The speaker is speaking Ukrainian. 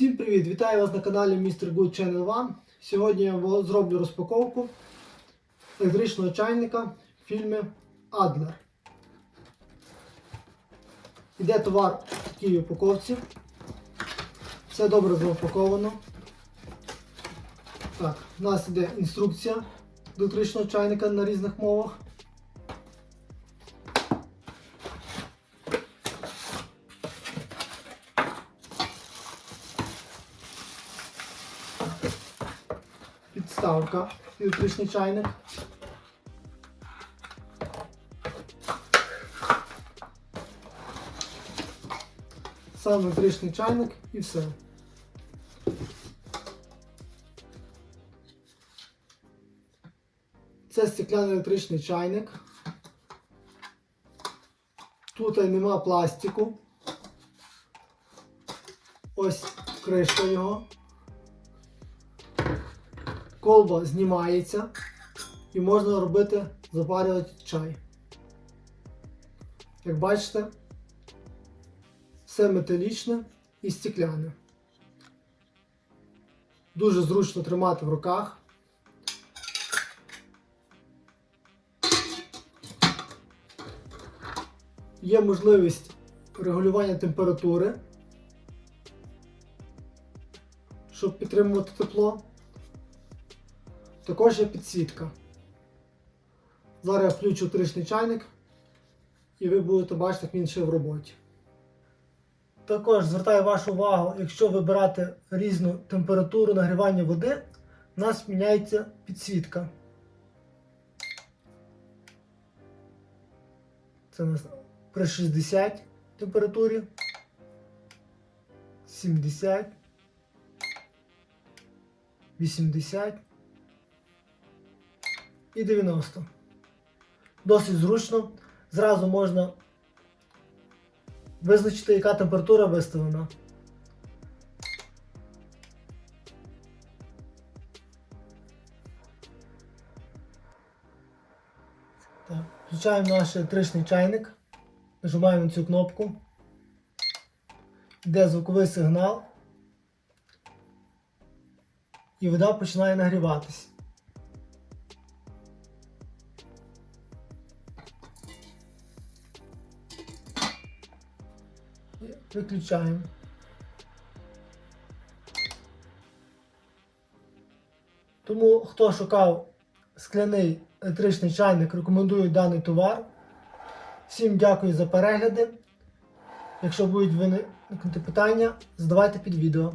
Всім привіт! Вітаю вас на каналі Mr. Good Channel One. Сьогодні я зроблю розпаковку електричного чайника фільми Adler. Іде товар в такій упаковці. Все добре запаковано. Так, у нас іде інструкція електричного чайника на різних мовах. Підставка, електричний чайник. Сам електричний чайник і все. Це стекляний електричний чайник. Тут нема пластику. Ось кришка його. Колба знімається і можна робити запарювати чай. Як бачите, все металічне і стекляне. Дуже зручно тримати в руках. Є можливість регулювання температури, щоб підтримувати тепло. Також є підсвітка. Зараз я включу тричний чайник і ви будете бачити, як він ще в роботі. Також звертаю вашу увагу, якщо вибирати різну температуру нагрівання води, у нас міняється підсвітка. Це у нас при 60 температурі, 70, 80 і 90. Досить зручно. Зразу можна визначити, яка температура виставлена. Включаємо наш електричний чайник. Нажимаємо на цю кнопку. Йде звуковий сигнал. І вода починає нагріватись. Виключаємо. Тому, хто шукав скляний електричний чайник, рекомендую даний товар. Всім дякую за перегляди. Якщо будуть виникнути питання, задавайте під відео.